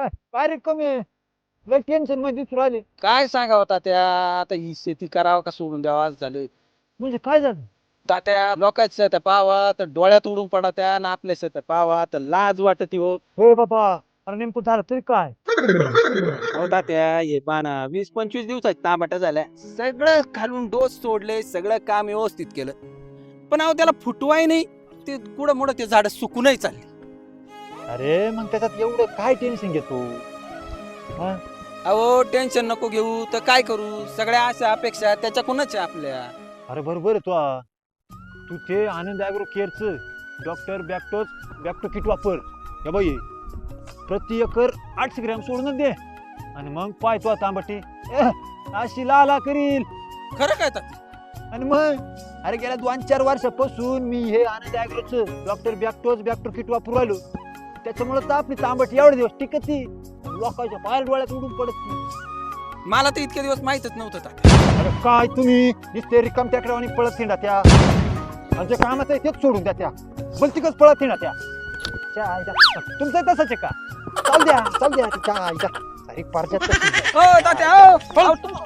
काय? काय रे कमी लय टेन्शनमध्ये दिसू राहिले. काय सांगावं तात्या? आता ही शेती करावं का सोडून द्यावं? झालं. म्हणजे काय झालं? तात्या लोकांच्या शेत्या पावा तर डोळ्यात उडून पडा त्या ना आपल्या शेत्या पावा तर लाज वाटत हो. हो बाबा. अरे नेमकं झालं तरी काय? हो तात्या हे पाना वीस पंचवीस दिवसात तांबाट्या झाल्या. सगळं खालून डोस सोडले सगळं काम व्यवस्थित केलं. पण अहो त्याला फुटवाय नाही. ते कुठं मुडं ते झाड सुकूनही चालले. अरे मग त्याच्यात एवढं काय टेन्शन घेतो? हा? अहो टेन्शन नको घेऊ. तर काय करू? सगळ्या आशा अपेक्षा त्याच्याकडूनच आहे आपल्या. अरे बरोबर आहे तू. तू ते आनंद ॲग्रो केअरचं डॉक्टर बॅक्टोज बॅक्टो किट वापर. हे बाई प्रति एकर आठशे ग्रॅम सोडूनच दे. आणि मग पाय तो तांबटी अशी लाला करील. खरं काय तात्या आणि मग? अरे गेल्या दोन चार वर्षापासून मी हे आनंद ॲग्रोचं डॉक्टर बॅक्टोज बॅक्टो किट वापरू राहिलो. त्याच्यामुळे तर आपली तांबटी एवढे दिवस टिकत. ती लोकांच्या बाहेर डोळ्यात उडून पडत. ती मला तर इतके दिवस माहितच नव्हतं तात्या. अरे काय तुम्ही? नुसते रिकाम आणि पळत थिंडा त्या. आणि जे कामाचं आहे तेच सोडून द्या त्या. बलतीकच पळत थिंडा त्या. च्या आईला. तुमचं तसंच आहे का? चाल द्या चाल द्या. आईला. हो तात्या हो. अहो, टोपी पडली, हो.